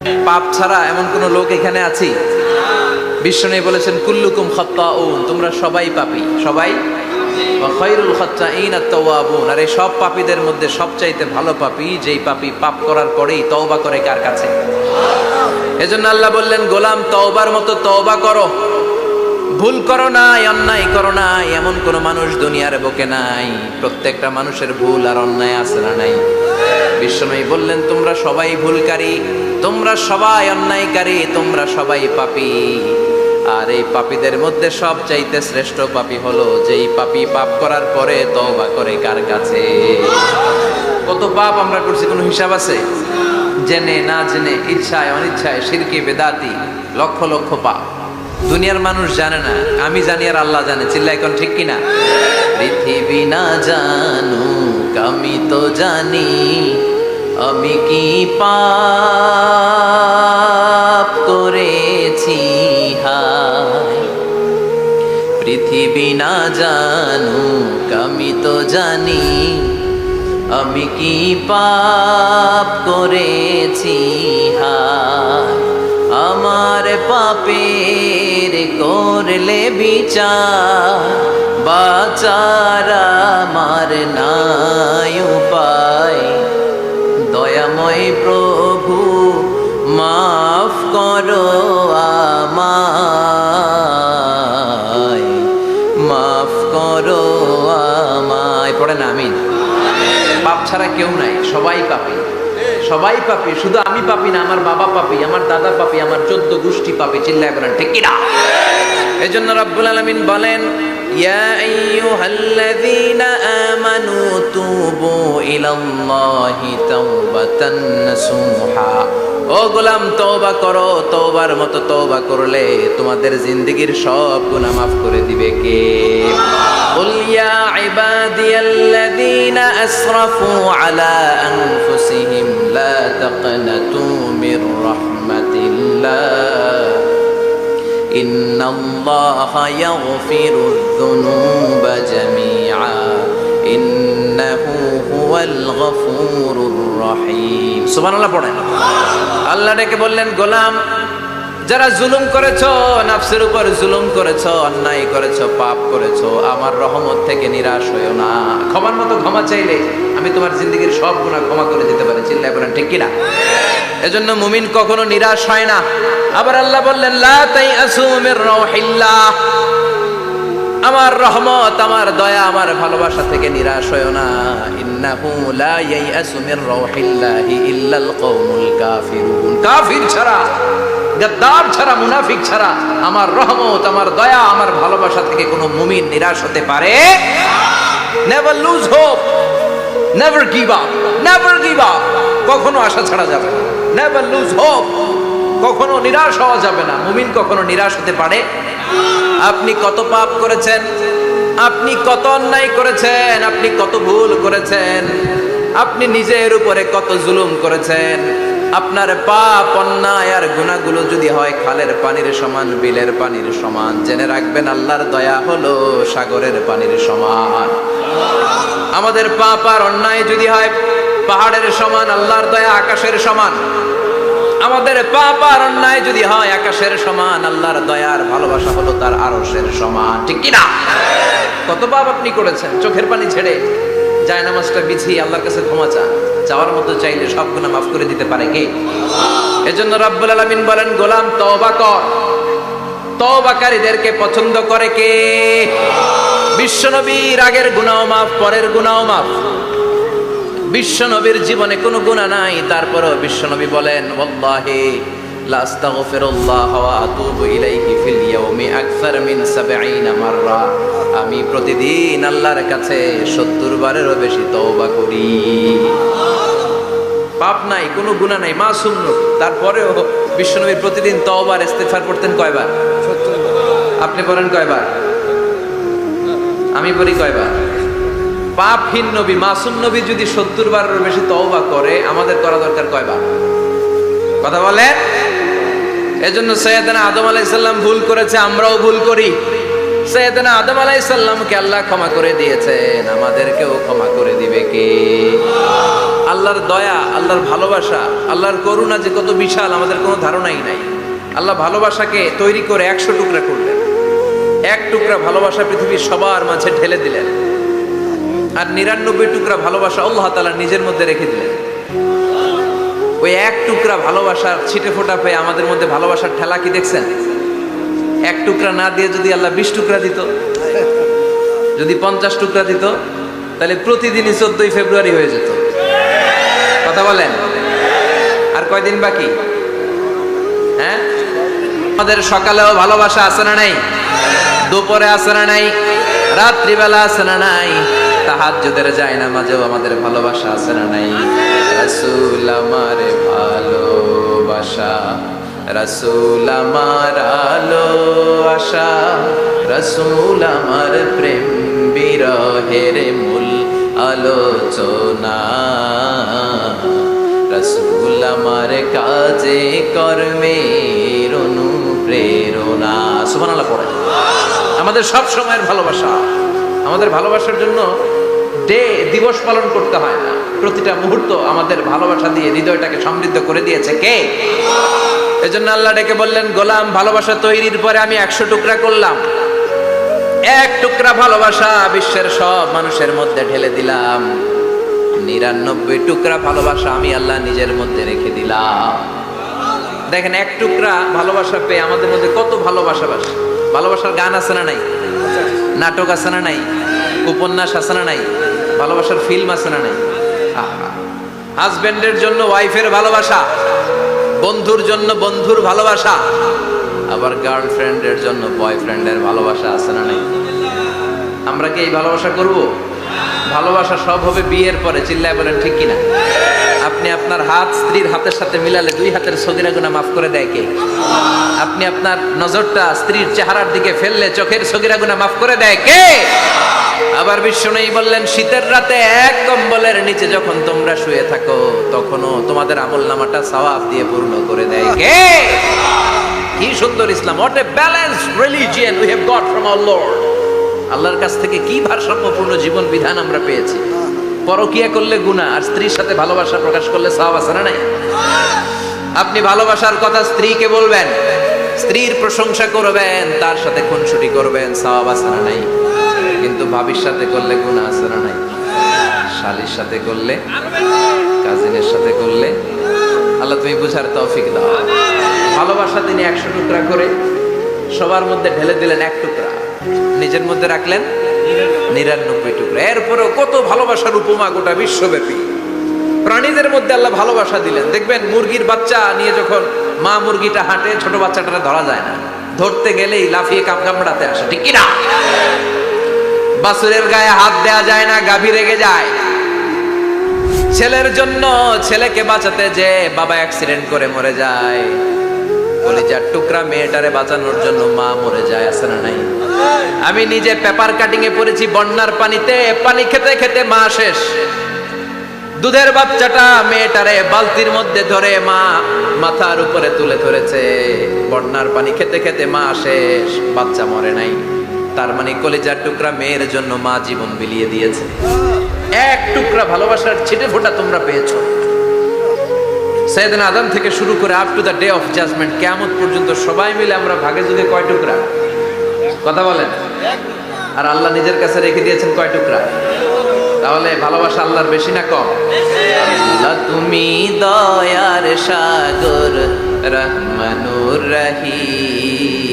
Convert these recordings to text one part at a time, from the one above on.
পাপ ছাড়া এমন কোন লোক এখানে আছি? বিষ্ণু বলেছেন, কুল্লুকুম তোমরা সবাই পাপী। সবাই? আর এই সব পাপীদের মধ্যে সবচাইতে ভালো পাপী, যেই পাপী পাপ করার পরেই তওবা করে কার কাছে? এজন্য আল্লাহ বললেন, গোলাম, তওবার মতো তওবা করো। ভুল করো নাই, অন্যায় করো নাই, এমন কোন মানুষ দুনিয়ার বুকে নাই। প্রত্যেকটা মানুষের ভুল আর অন্যায় আছে না নাই? বিশ্বনয়ী বললেন, তোমরা সবাই ভুলকারী, তোমরা সবাই অন্যায়কারী, তোমরা সবাই পাপী। আর এই পাপীদের মধ্যে সব চাইতে শ্রেষ্ঠ পাপী হলো যেই পাপী পাপ করার পরে তওবা করে কার কাছে? কত পাপ আমরা করছি, কোনো হিসাব আছে? জেনে না জেনে, ইচ্ছায় অনিচ্ছায় শিরকি বেদাতি, লক্ষ লক্ষ পাপ। দুনিয়ার মানুষ জানে না, আমি জানি আর আল্লাহ জানে চিল্লা এখন ঠিক কিনা? পৃথিবী না জানুক। আমি তো জানি, আমি কি পাপ করেছি? পৃথিবী না জানুক, আমি তো জানি, আমি কি পাপ করেছি? আমার পাপের করলে বিচার বাচার আমার নাই উপায়। দয়াময় প্রভু, মাফ করো মাফ করো আমায়। পড়ে না আমিন। পাপ ছাড়া কেউ নাই, সবাই পাপি। সবাই পাপি, শুধু আমি পাপি না, আমার বাবা পাপি, আমার দাদা পাপি, আমার চোদ্দ গোষ্ঠী পাপি, চিল্লায় বলেন, ঠিক কিনা? জন্য রব্বুল আলমিন বলেন يا أيها الذين آمنوا توبوا إلى الله توبة نصوحا ও গোলাম তওবা করো তওবার মতো তওবা করলে তোমাদের জিন্দেগীর সব গুনাহ মাফ করে দিবে কে قل يا عبادي الذين أسرفوا على أنفسهم لا تقنطوا من رحمة الله إن الله يغفر الذنوب جميعا إنه هو الغفور الرحيم سبحان الله পড়েন আল্লাহ ডেকে বললেন গোলাম যারা জুলুম করেছো নাফসের উপর জুলুম করেছো অন্যায় করেছো পাপ করেছো আমার রহমত থেকে নিরাশ হইও না ক্ষমার মতো ক্ষমা চাইলে আমি তোমার জিন্দগির সব গুণা ক্ষমা করে দিতে পারি, চিল্লায় বলেন, ঠিক কিনা? এজন্য মুমিন কখনো নিরাশ হয় না। আবার আল্লাহ বললেন, লা তাই আসুমির রহিল্লাহ আমার রহমত, আমার দয়া, আমার ভালোবাসা থেকে নিরাশ হয়ো না। ইন্নাহু লা ইয়াইআসু মির রাউহিল্লাহি ইল্লাল কওমুল কাফিরুন। কাফির ছাড়া, গাদ্দার ছাড়া, মুনাফিক ছাড়া আমার রহমত, আমার দয়া, আমার ভালোবাসা থেকে কোনো মুমিন নিরাশ হতে পারে? Never lose hope never give up never give up কখনো আশা ছাড়া যাবে না। নেভার লুজ হোপ কখনো নিরাশ হওয়া যাবে না। মুমিন কখনো নিরাশ হতে পারে। আপনি কত পাপ করেছেন? আপনি কত অন্যায় করেছেন? আপনি কত ভুল করেছেন? আপনি নিজের উপরে কত জুলুম করেছেন? আপনার পাপ, অন্যায় আর গুণাগুলো যদি হয় খালের পানির সমান, বিলের পানির সমান। জেনে রাখবেন, আল্লাহর দয়া হলো সাগরের পানির সমান। আমাদের পাপ আর অন্যায় যদি হয় পাহাড়ের সমান, আল্লাহর দয়া আকাশের সমান। আমাদের পাপ আর অন্যায় যদি হয় আকাশের সমান, আল্লাহর দয়ার ভালোবাসা হলো তার আরশের সমান। ঠিক কিনা? কত পাপ আপনি করেছেন? চোখের পানি ছেড়ে। যায় নামাজটা বিছিয়ে আল্লাহর কাছে ক্ষমা চান চাওয়ার মতো চাইলে সব গুণা মাফ করে দিতে পারে কে? এজন্য রাব্বুল আলামিন বলেন, গোলাম তওবা কর। তওবাকারীদেরকে পছন্দ করে কে? বিশ্বনবীর আগের গুনাও মাফ পরের গুনাও মাফ বিশ্বনবীর জীবনে কোনো গুণা নাই, তারপরও বিশ্বনবী বলেন, ওয়াল্লাহি লা আস্তাগফিরুল্লাহ ওয়া আতুবু ইলাইহি ফিল ইয়াউমি আকসার 70 মাররা। আমি প্রতিদিন আল্লাহর কাছে 70 বারেরও বেশি তওবা করি। পাপ নাই, কোনো গুনাহ নাই, মাসুম তারপরেও বিশ্বনবী প্রতিদিন তওবার ইস্তেফার করতেন কয়বার? আপনি বলেন কয়বার? আমি বলি কয়বার? পাপহীন নবী, মাসুম নবী যদি সত্তর বারের বেশি তওবা করে, আমাদের করা দরকার কয়বার? কথা বলে এজন্য সৈয়দনা আদম আলাইসাল্লাম ভুল করেছে, আমরাও ভুল করি। সৈয়দনা আদম আলাইসাল্লামকে আল্লাহ ক্ষমা করে দিয়েছেন। আমাদেরকেও ক্ষমা করে দিবে কে? আল্লাহর দয়া, আল্লাহর ভালোবাসা, আল্লাহর করুণা যে কত বিশাল, আমাদের কোনো ধারণাই নাই। আল্লাহ ভালোবাসাকে তৈরি করে একশো টুকরা করলেন। এক টুকরা ভালোবাসা পৃথিবীর সবার মাঝে ঢেলে দিলেন। আর নিরানব্বই টুকরা ভালোবাসা আল্লাহ তালা নিজের মধ্যে রেখে দিলেন। ওই এক টুকরা ভালোবাসার ছিটে ফোটা পেয়ে আমাদের মধ্যে ভালোবাসার ঠেলা কি দেখছেন? এক টুকরা না দিয়ে যদি আল্লাহ বিশ টুকরা দিত, যদি পঞ্চাশ টুকরা দিত, তাহলে প্রতিদিনই চোদ্দই ফেব্রুয়ারি হয়ে যেত। কথা বলেন? আর কয়দিন বাকি? হ্যাঁ? আমাদের সকালেও ভালোবাসা আছে না নাই? দুপুরে আছে না নাই? রাত্রিবেলা আছে না নাই? তাহাজ্জুদের যায় না মাঝেও আমাদের ভালোবাসা আছে না নাই? রাসূল আমার ভালোবাসা, রাসূল আমার আলো আশা রাসূল আমার প্রেম বিরহের মূল আলোচনা। রসুল আমার কাজে কর্মের অনুপ্রেরণা। সুবহানাল্লাহ পড়ে। আমাদের সব সময়ের ভালোবাসা। আমাদের ভালোবাসার জন্য ডে দিবস পালন করতে হয় না। প্রতিটা মুহূর্ত আমাদের ভালোবাসা দিয়ে হৃদয়টাকে সমৃদ্ধ করে দিয়েছে কে? এজন্য আল্লাহ ডেকে বললেন, গোলাম, ভালোবাসা তৈরির পরে আমি একশো টুকরা করলাম। এক টুকরা ভালোবাসা বিশ্বের সব মানুষের মধ্যে ঢেলে দিলাম। নিরানব্বই টুকরা ভালোবাসা আমি আল্লাহ নিজের মধ্যে রেখে দিলাম। দেখেন, এক টুকরা ভালোবাসা পেয়ে আমাদের মধ্যে কত ভালোবাসা বাস। ভালোবাসার গান আছে না নাই? নাটক আছে না নাই? উপন্যাস আছে না নাই? ভালোবাসার ফিল্ম আছে না নাই? হাজবেন্ডের জন্য ওয়াইফের ভালোবাসা, বন্ধুর জন্য বন্ধুর ভালোবাসা, আবার গার্লফ্রেন্ডের জন্য বয়ফ্রেন্ডের ভালোবাসা আছে না নাই? আমরা কি এই ভালোবাসা করব? ভালোবাসা সব হবে বিয়ের পরে, চিল্লায় বলেন ঠিক কিনা? আপনি আপনার হাত স্ত্রীর হাতের সাথে মিলালে দুই হাতের সগিরা গুণা মাফ করে দেয় কে? আপনি আপনার নজরটা স্ত্রীর চেহারার দিকে ফেললে চোখের সগিরা গুণা মাফ করে দেয় কে? আবার বিষ্ণু বললেন, শীতের রাতে এক কম্বলের নিচে যখন তোমরা শুয়ে থাকো, তখনও তোমাদের আমল নামাটা সওয়াব দিয়ে পূর্ণ করে দেয় কে? কি সুন্দর ইসলাম what a balance religion we have got from our lord আল্লাহর কাছ থেকে কি ভারসাম্যপূর্ণ জীবন বিধান আমরা পেয়েছি? পরকিয়া করলে গুনাহ, আর স্ত্রীর সাথে ভালোবাসা প্রকাশ করলে সওয়াব আছে না নাই? আপনি ভালোবাসার কথা স্ত্রীকে বলবেন, স্ত্রীর প্রশংসা করবেন, তার সাথে খুনসুটি করবেন, সওয়াব আছে না নাই? কিন্তু ভাবির সাথে করলে গুনাহ আছে না নাই? শালির সাথে করলে, কাজিনের সাথে করলে? আল্লাহ তুমি বুঝার তৌফিক দাও। ভালোবাসা তিনি একশো টুকরা করে সবার মধ্যে ঢেলে দিলেন এক টুকরা। নিজের মধ্যে রাখলেন নিরানব্বই টুকরা। এরপরেও কত ভালোবাসার উপমা গোটা বিশ্বব্যাপী। প্রাণীদের মধ্যে আল্লাহ ভালোবাসা দিলেন। দেখবেন মুরগির বাচ্চা নিয়ে যখন মা মুরগিটা হাঁটে, ছোট বাচ্চাটা ধরা যায় না। ধরতে গেলেই লাফিয়ে কাপ কামড়াতে আসে। ঠিক কিনা বাসুরের গায়ে হাত দেয়া যায় না, গাভী রেগে যায়। ছেলের জন্য ছেলেকে বাঁচাতে যে বাবা অ্যাক্সিডেন্ট করে মরে যায়। কলিজার টুকরা মেয়েটারে বাঁচানোর জন্য মা মরে যায়, আছে না নাই? আমি নিজে পেপার কাটিং এ পড়েছি, বন্যার পানিতে, পানি খেতে খেতে মা শেষ। দুধের বাচ্চাটা মেয়েটারে বালতির মধ্যে ধরে মা মাথার উপরে তুলে ধরেছে। বন্যার পানি খেতে খেতে মা শেষ, বাচ্চা মরে নাই। তার মানে কলিজার টুকরা মেয়ের জন্য মা জীবন বিলিয়ে দিয়েছে। এক টুকরা ভালোবাসার ছিটে ফোটা তোমরা পেয়েছ। সৈয়দিন আদম থেকে শুরু করে up to the day of judgement কেমন পর্যন্ত সবাই মিলে আমরা ভাগে যুগে কয় টুকরা? কথা বলেন। আর আল্লাহ নিজের কাছে রেখে দিয়েছেন কয় টুকরা? তাহলে ভালোবাসা আল্লাহর বেশি না কম? তুমি দয়ার সাগর, রহমানুর রহিম।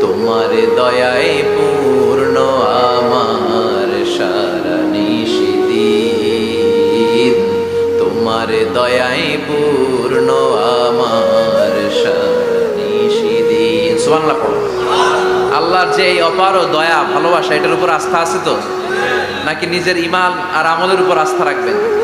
তোমার দয়ায় দয়ায় পূর্ণ আমার আল্লাহর যে এই অপার দয়া, ভালোবাসা, এটার উপর আস্থা আছে তো? নাকি নিজের ইমান আর আমলের উপর আস্থা রাখবেন?